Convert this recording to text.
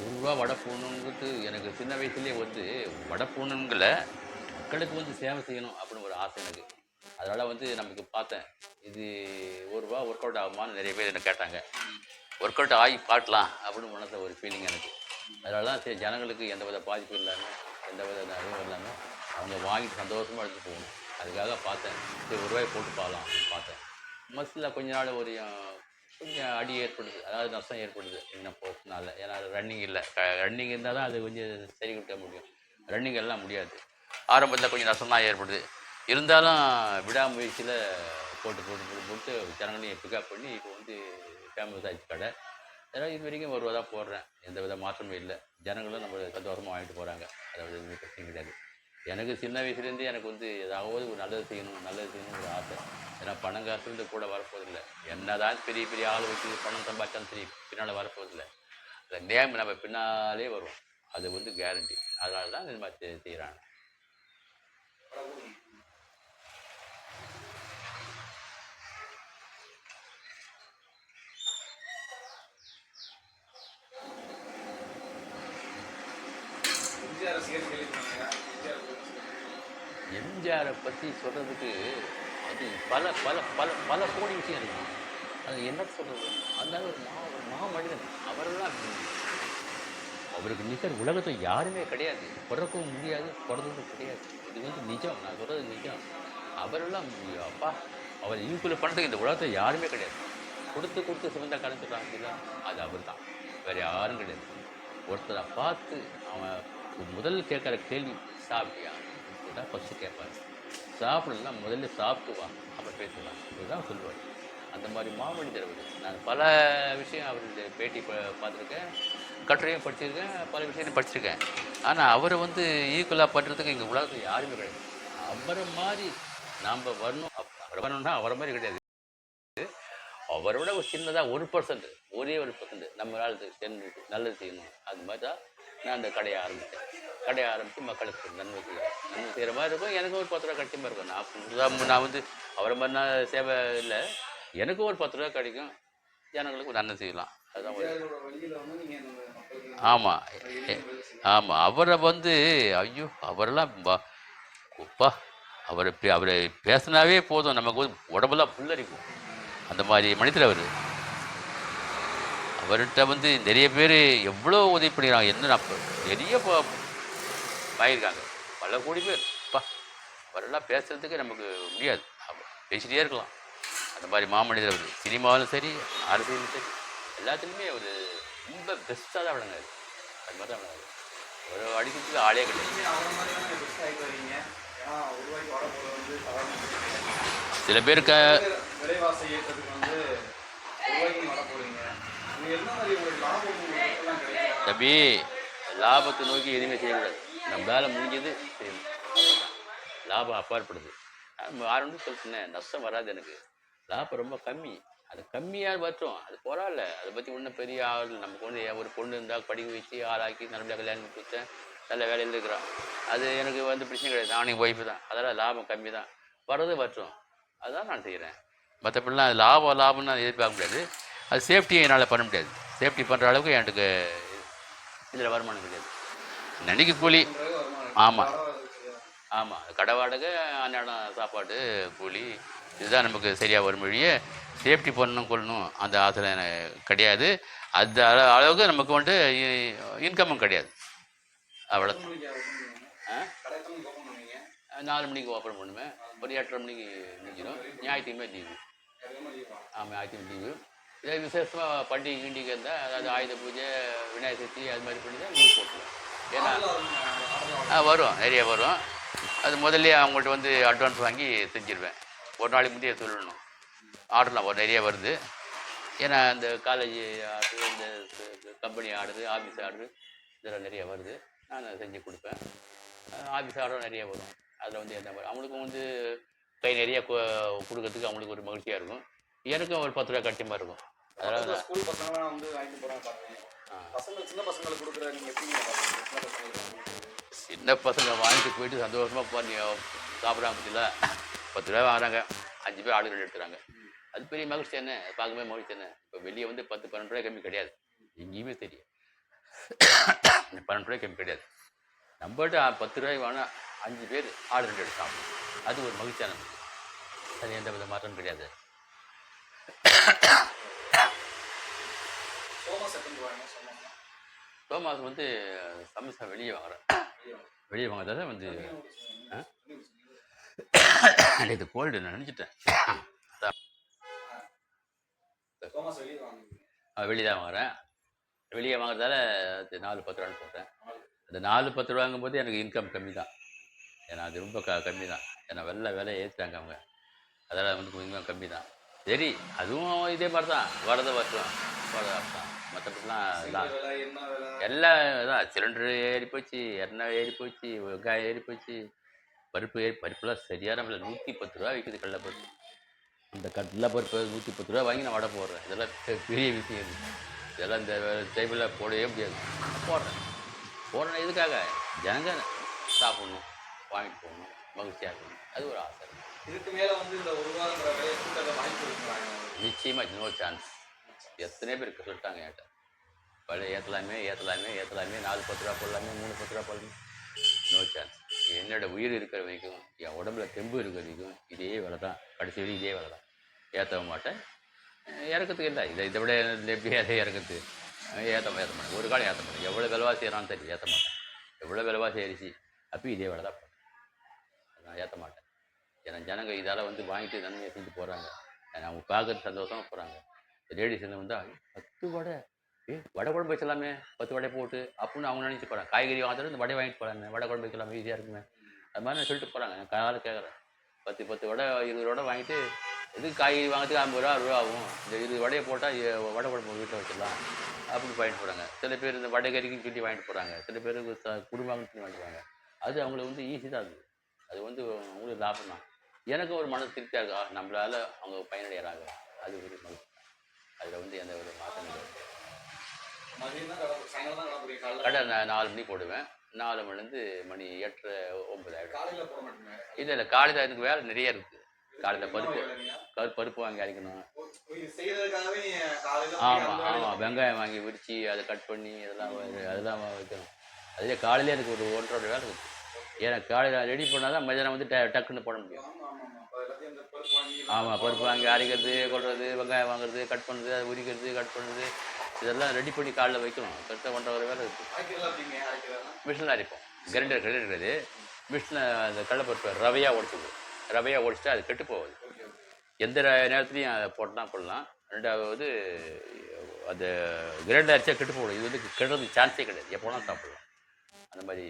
ஒரு ரூபா வடை எனக்கு சின்ன வயசுலேயே வந்து வடை போகணுங்கில் மக்களுக்கு வந்து சேவை செய்யணும் அப்படின்னு ஒரு ஆசை எனக்கு. அதனால் வந்து நமக்கு பார்த்தேன். இது ஒரு ரூபா ஒர்க் அவுட் ஆகுமான்னு நிறைய பேர் என்ன கேட்டாங்க. ஒர்க் அவுட் ஆகி பாட்டலாம் அப்படின்னு மனச ஒரு ஃபீலிங் எனக்கு. அதனால தான் சரி ஜனங்களுக்கு எந்த வித பாதிப்பும் இல்லாமல் எந்த வித இதுவும் இல்லாமல் அவங்க வாங்கிட்டு சந்தோஷமாக எடுத்து போகணும். அதுக்காக பார்த்தேன். சரி ஒரு ரூபாய் போட்டு பார்க்கலாம் பார்த்தேன். மசில் கொஞ்ச நாள் ஒரு கொஞ்சம் அடி ஏற்படுது. அதாவது நஷ்டம் ஏற்படுது என்ன போக்குனால. ஏன்னா ரன்னிங் இல்லை. ரன்னிங் இருந்தால் தான் அது கொஞ்சம் சரி கொடுக்க முடியும். ரன்னிங் எல்லாம் முடியாது. ஆரம்பத்தில் கொஞ்சம் நஷ்டம் தான் ஏற்படுது. இருந்தாலும் விடாமுயற்சியில் போட்டு போட்டு போட்டு போட்டு ஜனங்களையும் பிக்கப் பண்ணி இப்போ வந்து ஃபேமஸ் ஆயிடுச்சு கடை. ஏன்னா இது வரைக்கும் ஒரு தான் போடுறேன். எந்த வித மாற்றமும் இல்லை. ஜனங்களும் நம்ம சந்தோஷமாக வாங்கிட்டு போகிறாங்க அதாவது எதுவுமே பிரச்சனை கிடையாது. எனக்கு சின்ன வயசுலேருந்தே எனக்கு வந்து ஏதாவது ஒரு நல்லது செய்யணும் நல்லது செய்யணும்னு ஒரு ஆசை. ஏன்னா பணம் காசு இருந்து கூட வரப்போதில்லை என்னதான் பெரிய பெரிய ஆள் வச்சு பணம் சம்பாதிச்சாலும் சரி பின்னால் வரப்போதில்லை அந்த நேம் நம்ம பின்னாலே வரும். அது வந்து கேரண்டி அதனால தான் இது மாதிரி செய்கிறாங்க எம்ஜிஆர் எம்ஜிஆரை பற்றி சொல்கிறதுக்கு அது பல பல பல பல கோடி விஷயம் இருக்கு. அது என்ன சொல்கிறது அந்த ஒரு மா ஒரு மாமனிதன். அவரெல்லாம் அவருக்கு நிகர் உலகத்தில் யாருமே கிடையாது. பிறக்கவும் முடியாது பிறந்ததும் கிடையாது. இது வந்து நிஜம். நான் சொல்கிறது நிஜம். அவரெல்லாம் அப்பா அவர் ஈக்குவல் பண்ணுறதுக்கு இந்த உலகத்தில் யாருமே கிடையாது. கொடுத்து கொடுத்து சிவந்த அப்படின்னா அது அவர் தான் வேறு யாரும் கிடையாது. ஒருத்தரை பார்த்து அவன் முதல் கேட்குற கேள்வி சாப்பிட்டியா கேட்டால் ஃபஸ்ட்டு கேட்பார் சாப்பிடலாம் முதல்ல சாப்பிட்டு வா. அப்புறம் பேசலாம். இதுதான் சொல்லுவார். அந்த மாதிரி மாமனிதர் அவர். நான் பல விஷயம் அவருடைய பேட்டி ப பார்த்துருக்கேன். கட்டுரையும் படிச்சிருக்கேன். பல விஷயத்தையும் படிச்சிருக்கேன். ஆனால் அவரை வந்து ஈக்குவலாக பண்ணுறதுக்கு இங்கே உலகத்தில் யாருமே கிடையாது. அவரை மாதிரி நாம் வரணும். அப்- அவர் வரணும்னா அவரை மாதிரி கிடையாது. அவரை விட ஒரு சின்னதாக ஒரு பர்சன்ட் ஒரே ஒரு பர்சன்ட் நம்மளால் இது செஞ்சு நல்லது செய்யணும். அது மாதிரி தான் நான் அந்த கடையை ஆரம்பித்தேன். கடையை ஆரம்பித்து மக்களுக்கு நன்மை செய்யணும். நன்மை செய்கிற மாதிரி இருக்கும். எனக்கும் ஒரு பத்து ரூபா கட்டியமாக இருக்கும். நான் நான் வந்து அவரை மாதிரி நான் சேவை இல்லை. எனக்கும் ஒரு பத்து ரூபா கிடைக்கும். ஜனங்களுக்கு நன்மை செய்யலாம். அதுதான் ஆமாம் ஆமாம் அவரை வந்து ஐயோ அவரெல்லாம் குப்பா அவரை பே- அவரை பேசினாவே போதும். நமக்கு வந்து உடம்பெல்லாம் புல்லரிக்கும். அந்த மாதிரி மனிதர் அவர். அவர்கிட்ட வந்து நிறைய பேர் எவ்வளோ உதவி பண்ணிக்கிறாங்க. என்ன நான் நிறைய வாங்கியிருக்காங்க. பல கோடி பேர். பா அவரெல்லாம் பேசுறதுக்கு நமக்கு முடியாது. பேசிட்டே இருக்கலாம். அந்த மாதிரி மாமனிதர் அவர் சினிமாவிலும் சரி அரசியலும் சரி எல்லாத்துலேயுமே அவர் ரொம்ப பெஸ்ட்டாக தான் விளங்காரு அது மாதிரி தான் விளங்காரு ஒரு அடிக்கிறதுக்கு ஆளே கிடையாது. ஒரு சில பேருக்கு ஒரு தம்பி லாபத்தை நோக்கி எதுவுமே செய்யக்கூடாது. நம்மளால முடிஞ்சது செய்யணும் லாபம் அப்பாற்படுது. நம்ம ஆரம்பி சொல்லிட்டேன் நஷ்டம் வராது எனக்கு. லாபம் ரொம்ப கம்மி. அது கம்மியாக பற்றும் அது பரவாயில்ல அதை பற்றி ஒன்றும் பெரிய ஆள் நமக்கு ஒன்று ஒரு பொண்ணு இருந்தால் படிக்க வச்சு ஆளாக்கி நல்லபடியாக கல்யாணம் பண்ணி கொடுத்தேன். நல்ல வேலையில் இருக்கிறான். அது எனக்கு வந்து பிரச்சனை கிடையாது. நானே ஒய்ஃபு தான். அதெல்லாம் லாபம் கம்மி தான். வர்றது பற்றும் அதுதான் நான் செய்கிறேன் மற்றபடிலாம் அது லாபம் லாபம்னு நான் எதிர்பார்க்க முடியாது. அது சேஃப்டியை என்னால் பண்ண முடியாது. சேஃப்டி பண்ணுற அளவுக்கு எனக்கு இதில் வருமானம் கிடையாது. நடிக்கு கூலி ஆமாம் ஆமாம் கடை வாடகை அன்றாடம் சாப்பாடு கூலி இதுதான் நமக்கு சரியாக வரும் வழியே சேஃப்டி பண்ணணும் கொள்ளணும் அந்த ஆசை எனக்கு கிடையாது. அந்த அளவுக்கு நமக்கு வந்து இன்கமும் கிடையாது. அவ்வளோ நாலு மணிக்கு ஓப்பன் பண்ணுவேன். ஒரு எட்டரை மணிக்கு முடிஞ்சிடும். ஞாயிற்றுமே லீவு ஆமாம் ஞாயிற்றுமே லீவு இதே விசேஷமாக பண்டிகை கிண்டிகை இருந்தால் அதாவது ஆயுத பூஜை விநாயகர் சதுர்த்தி அது மாதிரி பண்ணி தான் லீவ் போட்டுருவேன். ஏன்னா ஆ வரும் நிறைய வரும். அது முதல்லயே அவங்கள்ட்ட வந்து அட்வான்ஸ் வாங்கி செஞ்சிருவேன். ஒரு நாளைக்கு முந்தைய சொல்லணும். ஆர்டர்லாம் வரும் நிறைய வருது. ஏன்னா இந்த காலேஜ் ஆர்டர் இந்த கம்பெனி ஆர்டரு ஆஃபீஸ் ஆர்டரு இதெல்லாம் நிறைய வருது. நான் செஞ்சு கொடுப்பேன். ஆஃபீஸ் ஆர்டரும் நிறைய வரும். அதில் வந்து எந்த மாதிரி அவங்களுக்கும் வந்து கை நிறைய கொடுக்கறதுக்கு அவங்களுக்கு ஒரு மகிழ்ச்சியாக இருக்கும். எனக்கும் ஒரு பத்து ரூபா கட்டியமாக இருக்கும். அதனால் பசங்க சின்ன பசங்களுக்கு கொடுக்குற நீங்க சின்ன பசங்க வாங்கிட்டு போயிட்டு சந்தோஷமாக பண்ணி சாப்பிட்றாங்க பற்றில பத்து ரூபா வாங்குறாங்க அஞ்சு பேர் ஆளுகள் எடுத்துறாங்க அது பெரிய மகிழ்ச்சி என்ன? பார்க்கவே மகிழ்ச்சி என்ன? இப்போ வெளியே வந்து பத்து பன்னெண்டு ரூபாய் கம்மி கிடையாது. எங்கேயுமே தெரியும். பன்னெண்டு ரூபாய் கம்மி கிடையாது. நம்மகிட்ட பத்து ரூபாய் வாங்கினா அஞ்சு பேர் ஆடு ரெண்டு எடுத்து அது ஒரு மகிழ்ச்சியான அது எந்த வித மாற்றமும் கிடையாது. வாங்க தோமாஸ் வந்து சமோசா வெளியே வாங்குறேன். வெளியே வாங்குறதால வந்து? இது கோல்டு நான் நினச்சிட்டேன். வெளியே தான் வாங்குறேன். வெளியே வாங்குறதால அது நாலு பத்து ரூபான்னு போட்டேன் அந்த நாலு பத்து ரூபாங்கும் போது எனக்கு இன்கம் கம்மி தான். ஏன்னா அது ரொம்ப க கம்மி தான். ஏன்னா வெள்ளை விலை ஏற்றிட்டாங்க அவங்க. அதெல்லாம் வந்து கொஞ்சம் கம்மி தான். சரி அதுவும் இதே மாதிரி தான். வரத வருஷம் வரத வருஷம் மற்றபடிலாம் எல்லாம் விலை என்ன விலை? எல்லாம் தான் சிலிண்டரு ஏறி போச்சு எண்ணெய் ஏறி போச்சு வெங்காயம் ஏறி போச்சு. பருப்பு ஏறி பருப்புலாம் சரியான விலை. நூற்றி பத்து ரூபா விற்குது கடலைப்பருப்பு இந்த கடலை பருப்பு நூற்றி பத்து ரூபா வாங்கி நான் வடை போடுறேன். இதெல்லாம் பெரிய விஷயம் இது. இதெல்லாம் இந்த டேபிளில் போடவே முடியாது. போடுறேன். போடுறேன் எதுக்காக? ஜனங்க சாப்பிடணும் வாங்கிட்டு போகணும் மகிழ்ச்சியாக இருக்கணும். அது ஒரு ஆசை. இதுக்கு மேல வந்து இந்த ஒரு கொடுக்குறாங்க. நிச்சயமாக நோ சான்ஸ் எத்தனை பேர் சொல்லிட்டாங்க என்கிட்ட. பழைய ஏற்றலாமே ஏற்றலாமே ஏற்றலாமே நாலு பத்து ரூபா போடலாமே மூணு பத்து ரூபா போடலாமே. நோ சான்ஸ் என்னோட உயிர் இருக்கிற வரைக்கும் என் உடம்புல தெம்பு இருக்கிற வரைக்கும் இதே வேலை தான். கடைசி வரைக்கும் இதே வேலை தான். ஏற்றவும் மாட்டேன். இறக்கத்துக்கு இல்லை இதை இதை விட எப்படி அதை இறக்கத்து ஏற்ற ஏற்ற மாட்டேன். ஒரு காலம் ஏற்ற மாட்டேன். எவ்வளோ விலைவாசி ஏறான்னு சரி ஏற்ற மாட்டேன். எவ்வளோ விலைவாசி ஏறிச்சு அப்போ இதே வேலை தான் பண்ணுறேன் நான் ஏற்ற மாட்டேன். ஏன்னா ஜனங்கள் இதால் வந்து வாங்கிட்டு நன்மையை செஞ்சு போகிறாங்க அவங்க பார்க்கறது சந்தோஷமாக போகிறாங்க லேடிஸ் வந்து வந்தால் பத்து வடை. ஏ வடை குழம்பு வச்சலாமே பத்து வடை போட்டு அப்படின்னு அவங்க நினச்சி போகிறாங்க காய்கறி வாங்குறது இந்த வடை வாங்கிட்டு போகிறாங்க வடை குழம்பு வைக்கலாமே ஈஸியாக இருக்குமே. அது மாதிரி நான் சொல்லிட்டு போகிறாங்க நான் கேட்குறேன் பத்து பத்து வடை இருபது வடை வாங்கிட்டு எதுக்கு காய்கறி வாங்குறதுக்கு ஐம்பது ரூபா அறுபது ரூபா ஆகும்? இந்த இருபது வடையை போட்டால் வடை குழம்பு வீட்டில் வச்சிடலாம். அப்படின்னு வாங்கிட்டு போகிறாங்க சில பேர் இந்த வடை கறிக்குன்னு சொல்லி வாங்கிட்டு போகிறாங்க சில பேர் ச- குடும்பம்னு சொல்லி அது அவங்களுக்கு வந்து ஈஸி தான் அது. அது வந்து அவங்களுக்கு லாபம் தான் எனக்கு ஒரு மன திருப்தியாக இருக்கா? நம்மளால் அவங்க பயனடைகிறாங்க அது ஒரு மகிழ்ச்சி அதில் வந்து எந்த ஒரு மாற்றம் தான் கடை நான் நாலு மணி போடுவேன். நாலு மணிலேருந்து மணி எட்டரை ஒம்பது ஆகிடும் இல்லை இல்லை காலையில் எனக்கு வேலை நிறைய இருக்குது காலையில் பருப்பு பருப்பு வாங்கி அரைக்கணும். ஆமாம் ஆமாம் வெங்காயம் வாங்கி விரிச்சு அதை கட் பண்ணி அதெல்லாம் அதெல்லாம் வைக்கணும். அதுலேயே காலையிலே எனக்கு ஒரு ஒன்றரை வேலை இருக்குது ஏன்னா காலையில் ரெடி பண்ணால் தான் மதியானம் வந்து டக்குன்னு போட முடியும். ஆமாம் பருப்பு வாங்கி அரைக்கிறது கொள்வது வெங்காயம் வாங்குறது கட் பண்ணுறது அதை உரிக்கிறது கட் பண்ணுறது இதெல்லாம் ரெடி பண்ணி காலில் வைக்கணும். கரெக்டாக பண்ணுற ஒரு வேலை இருக்குது மிஷினில் அரைப்போம். கிரைண்டர் கிரைண்டர் மிஷினில் அந்த கடலைப்பருப்பு ரவையாக உடச்சிடும் ரவையாக உடச்சிட்டு அது கெட்டு போகுது. எந்த நேரத்துலையும் அதை போட்டால் கொள்ளலாம். ரெண்டாவது அந்த கிரைண்டர் அரிசியாக கெட்டு போகணும். இது வந்து கெடுறது சான்ஸே கிடையாது. எப்போ வேணாலும் சாப்பிடலாம். அந்த மாதிரி.